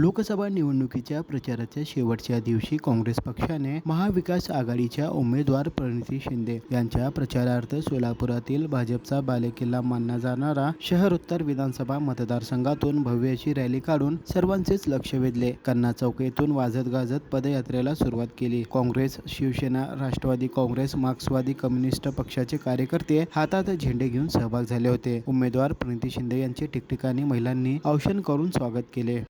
लोकसभा निवडणुकीच्या प्रचाराच्या शेवटच्या दिवशी काँग्रेस पक्षाने महाविकास आघाडीच्या उमेदवार प्रणिती शिंदे यांच्या प्रचारार्थ सोलापुरातील भाजपचा बालेकिल्ला मानला जाणारा शहर उत्तर विधानसभा मतदारसंघातून भव्य अशी रॅली काढून सर्वांचेच लक्ष वेधले. कन्ना चौकेतून वाजत गाजत पदयात्रेला सुरुवात केली. काँग्रेस शिवसेना राष्ट्रवादी काँग्रेस मार्क्सवादी कम्युनिस्ट पक्षाचे कार्यकर्ते हातात झेंडे घेऊन सहभाग झाले होते. उमेदवार प्रणिती शिंदे यांचे ठिकठिकाणी महिलांनी औषण करून स्वागत केले.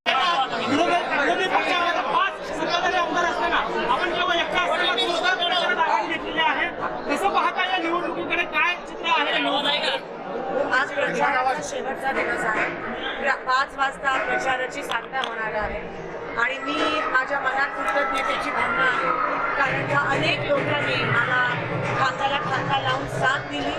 शेवटचा दिवस आहे. प्र- पाच वाजता प्रचाराची सांगता होणार आहे. आणि मी माझ्या मनात कृतज्ञतेची भावना आहे. कारण का अनेक लोकांनी मला खांद्याला खांदा लावून साथ दिली.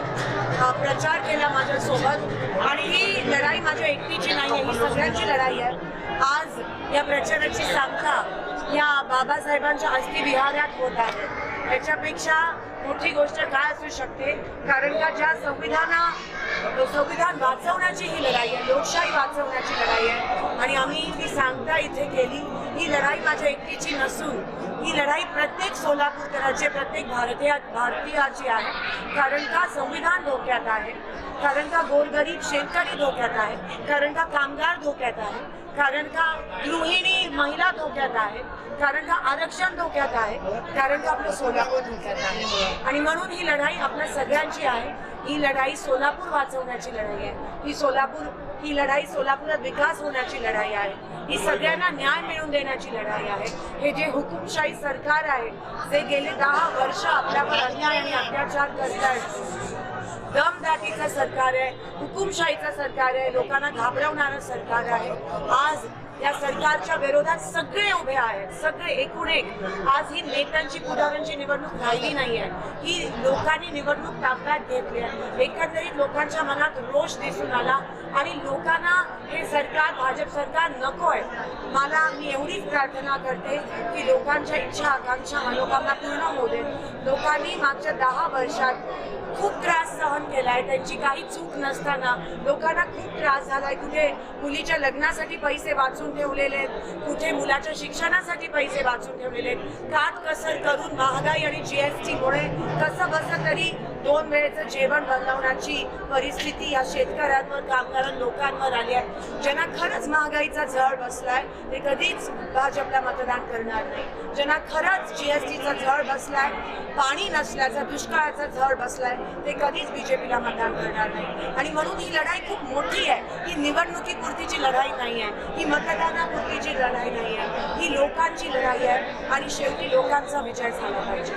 प्रचार केला माझ्यासोबत. आणि ही लढाई माझ्या एकटीची नाही आहे ही सगळ्यांची लढाई आहे. आज या प्रचाराची सांगता या बाबासाहेबांच्या अस्थिविहारात होत आहे. याच्यापेक्षा मोठी गोष्ट काय असू शकते? कारण का ज्या संविधाना संविधान वाचवण्याची ही लढाई आहे लोकशाही वाचवण्याची लढाई आहे. आणि आम्ही ती सांगता इथे केली ही लढाई माझ्या एकटीची नसून ही लढाई प्रत्येक सोलापूरकराचे प्रत्येक भारतीय भारतीयाची आहे. कारण का संविधान धोक्यात आहे? कारण का गोरगरीब शेतकरी धोक्यात आहे? कारण का कामगार धोक्यात आहे? कारण का गृहिणी महिला धोक्यात आहे कारण का आरक्षण धोक्यात आहे कारण का आपलं सोलापूर धोक्यात आहे. आणि म्हणून ही लढाई आपल्या सगळ्यांची आहे. ही लढाई सोलापूर वाचवण्याची लढाई आहे. ही सोलापूर ही लढाई सोलापुरात विकास होण्याची लढाई आहे. ही सगळ्यांना न्याय मिळवून देण्याची लढाई आहे. हे जे हुकुमशाही सरकार आहे जे गेले दहा वर्ष आपल्यावर अन्याय आणि अत्याचार करत आहेत दमदाटीचं सरकार आहे हुकुमशाहीचं सरकार आहे लोकांना घाबरवणारं सरकार आहे. आज या सरकारच्या विरोधात सगळे उभे आहेत सगळे एकूण एक. आज ही नेत्यांची पुढाऱ्यांची निवडणूक राहिली नाही आहे ही लोकांनी निवडणूक ताब्यात घेतली आहे. एकंदरीत लोकांच्या मनात रोष दिसून आला आणि लोकांना हे सरकार भाजप सरकार नको आहे मला मी एवढीच प्रार्थना करते की लोकांच्या इच्छा आकांक्षा मनोकामना पूर्ण होऊ दे लोकांनी मागच्या दहा वर्षात खूप त्रास सहन केला आहे त्यांची काही चूक नसताना लोकांना खूप त्रास झाला आहे कुठे मुलीच्या लग्नासाठी पैसे वाचून ठेवलेले आहेत? कुठे मुलाच्या शिक्षणासाठी पैसे वाचून ठेवलेले आहेत? काटकसर करून महागाई आणि जी एस टीमुळे कसं बसं तरी दोन वेळेचं जेवण बनवण्याची परिस्थिती या शेतकऱ्यांवर कामगारां लोकांवर आली आहे. ज्यांना खरंच महागाईचा झळ बसलाय ते कधीच भाजपला मतदान करणार नाही. ज्यांना खरंच जीएसटीचा झळ बसलाय पाणी नसल्याचा दुष्काळाचा झळ बसलाय ते कधीच बीजेपीला मतदान करणार नाही. आणि म्हणून ही लढाई खूप मोठी आहे. ही निवडणुकीपुरतीची लढाई नाही आहे ही मतदानापुरतीची लढाई नाही आहे ही लोकांची लढाई आहे. आणि शेवटी लोकांचा विजय झाला पाहिजे.